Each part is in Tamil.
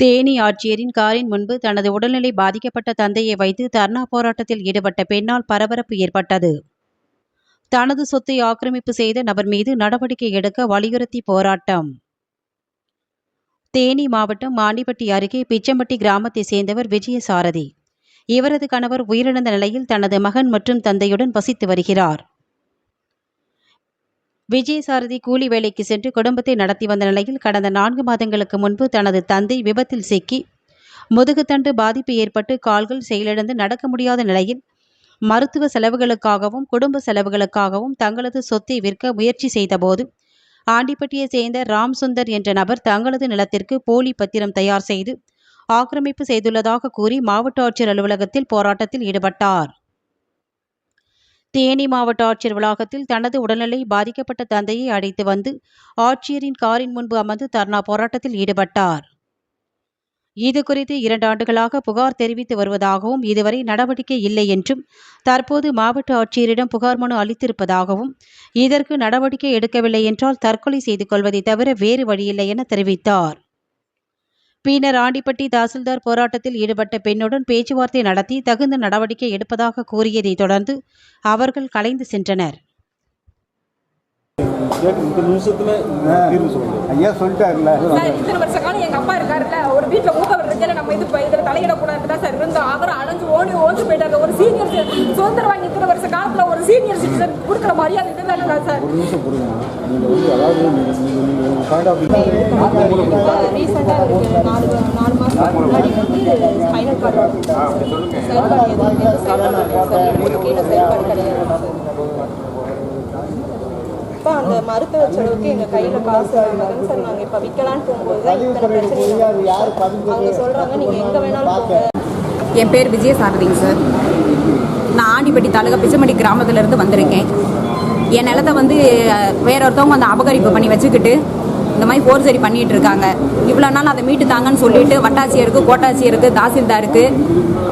தேனி ஆட்சியரின் காரின் முன்பு தனது உடல்நிலை பாதிக்கப்பட்ட தந்தையை வைத்து தர்ணா போராட்டத்தில் ஈடுபட்ட பெண்ணால் பரபரப்பு ஏற்பட்டது. தனது சொத்தை ஆக்கிரமிப்பு செய்த நபர் மீது நடவடிக்கை எடுக்க வலியுறுத்தி போராட்டம். தேனி மாவட்டம் மாண்டிப்பட்டி அருகே பிச்சம்பட்டி கிராமத்தை சேர்ந்தவர் விஜயசாரதி. இவரது கணவர் உயிரிழந்த நிலையில் தனது மகன் மற்றும் தந்தையுடன் வசித்து வருகிறார். விஜயசாரதி கூலி வேலைக்கு சென்று குடும்பத்தை நடத்தி வந்த நிலையில் கடந்த நான்கு மாதங்களுக்கு முன்பு தனது தந்தை விபத்தில் சிக்கி. முதுகுத்தண்டு பாதிப்பு ஏற்பட்டு கால்கள் செயலிழந்து நடக்க முடியாத நிலையில் மருத்துவ செலவுகளுக்காகவும் குடும்ப செலவுகளுக்காகவும் தங்களது சொத்தை விற்க முயற்சி செய்தபோது ஆண்டிப்பட்டியை சேர்ந்த ராம் சுந்தர் என்ற நபர் தங்களது நிலத்திற்கு போலி பத்திரம் தயார் செய்து ஆக்கிரமிப்பு செய்துள்ளதாக கூறி மாவட்ட ஆட்சியர் அலுவலகத்தில் போராட்டத்தில் ஈடுபட்டார். தேனி மாவட்ட ஆட்சியர் வளாகத்தில் தனது உடல்நிலை பாதிக்கப்பட்ட தந்தையை அழைத்து வந்து ஆட்சியரின் காரின் முன்பு அமர்ந்து தர்ணா போராட்டத்தில் ஈடுபட்டார். இது குறித்து இரண்டு ஆண்டுகளாக புகார் தெரிவித்து வருவதாகவும் இதுவரை நடவடிக்கை இல்லை என்றும் தற்போது மாவட்ட ஆட்சியரிடம் புகார் மனு அளித்திருப்பதாகவும் இதற்கு நடவடிக்கை எடுக்கவில்லை என்றால் தற்கொலை செய்து கொள்வதை தவிர வேறு வழியில்லை என தெரிவித்தார். பின்னர் ஆண்டிப்பட்டி தாசில்தார் போராட்டத்தில் ஈடுபட்ட பெண்ணுடன் பேச்சுவார்த்தை நடத்தி தகுந்த நடவடிக்கை எடுப்பதாக கூறியதைத் தொடர்ந்து அவர்கள் கலைந்து சென்றனர். இந்த நிமிஷத்துல தீர்வு சொல்லுங்க ஐயா சொல்லிட்டாருல்ல சார் இத்தனை வருஷ காலம் எங்க அப்பா இருக்காருல்ல ஒரு வீட்டுல மூத்தவர் இருக்கையில நம்ம இது இதுல தலையிடக்கூடாது தான் சார் இருந்தோம் அவர் அலைஞ்சு ஓடி ஓடி போயிட்டாரு ஒரு சீனியர் சுதந்திரம் வாங்கி இத்தனை வருஷ காலத்துல ஒரு சீனியர் சிட்டிசன் கொடுக்குற மரியாதை இதுதானே சார் ஒரு நிமிஷம் கொடுங்க நீங்க வந்து அதாவது நீங்க நீங்க உங்க பாயிண்ட் ஆஃப் ரீசெண்டாக இருக்கு நாலு நாலு மாதம் முன்னாடி வந்து ஸ்பைனல் கார்டு செயல்பாடு எதுவும் எந்த செயல்பாடு கீழே செயல்பாடு கிடையாது சார் அந்த மருத்துவ செலவுக்கு எங்கள் கையில் காசு வாங்காதுன்னு சார் நாங்கள் இப்போ விற்கலான்னு போகும்போது தான் இத்தனை பிரச்சனை அவங்க சொல்கிறாங்க நீங்கள் எங்கே வேணாலும் போங்க. என் பேர் விஜயசாரதிங்க சார். நான் ஆண்டிப்பட்டி தாலுகா பிச்சமடி கிராமத்துலேருந்து வந்திருக்கேன். என் நிலத்தை வந்து வேற ஒருத்தவங்க வந்து அபகரிப்பு பண்ணி வச்சுக்கிட்டு இந்த மாதிரி ஃபோர்ஜரி பண்ணிட்டு இருக்காங்க. இவ்வளோ நாள் அதை மீட்டு தாங்கன்னு சொல்லிட்டு வட்டாட்சியருக்கு கோட்டாட்சியருக்கு தாசில்தாருக்கு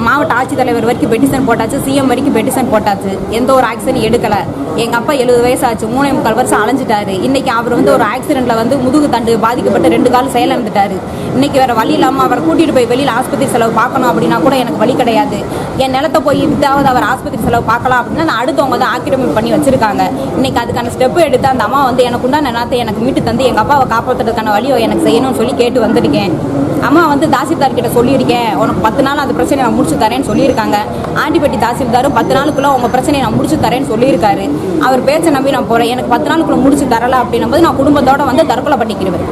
மாவட்ட ஆட்சித்தலைவர் வரைக்கும் பெட்டிஷன் போட்டாச்சு சிஎம் வரைக்கும் பெட்டிஷன் போட்டாச்சு. எந்த ஒரு ஆக்ஷனும் எடுக்கலை. எங்கள் அப்பா எழுபது வயசாச்சு மூணே முக்கால் வருஷம் அலைஞ்சிட்டாரு. இன்னைக்கு அவர் வந்து ஒரு ஆக்சிடென்ட்ல வந்து முதுகு தண்டு பாதிக்கப்பட்டு ரெண்டு கால் செயலிழந்துட்டாரு இன்னைக்கு வேற வழி இல்லாமல் அவரை கூட்டிட்டு போய் வெளியில் ஆஸ்பத்திரி செலவு பார்க்கணும் அப்படின்னா கூட எனக்கு வழி கிடையாது. என் நிலத்தை போய் வித்தாவது அவர் ஆஸ்பத்திரி செலவு பார்க்கலாம் அப்படின்னா நான் அடுத்தவங்க தான் ஆக்கிரமிப்பு பண்ணி வச்சிருக்காங்க. இன்னைக்கு அதுக்கான ஸ்டெப் எடுத்து அந்த அம்மா வந்து எனக்கு உண்டான நிலத்தை எனக்கு மீட்டு தந்து எங்கள் அப்பாவை காப்பாற்றுறதுக்கான வழியை எனக்கு செய்யணும்னு சொல்லி கேட்டு வந்திருக்கேன். அம்மா வந்து தாசில்தார் கிட்ட சொல்லியிருக்கேன். உனக்கு பத்து நாள் அந்த பிரச்சனையை நான் முடிச்சு தரேன்னு சொல்லியிருக்காங்க. ஆண்டிப்பட்டி தாசில்தாரும் பத்து நாளுக்குள்ள உங்க பிரச்சனையை நான் முடிச்சு தரேன்னு சொல்லியிருக்காரு. அவர் பேச்சை நம்பி நான் போறேன். எனக்கு பத்து நாளுக்குள்ள முடிச்சு தரல அப்படின்னும் போது நான் குடும்பத்தோட வந்து தற்கொலை பண்ணிக்கிடுவேன்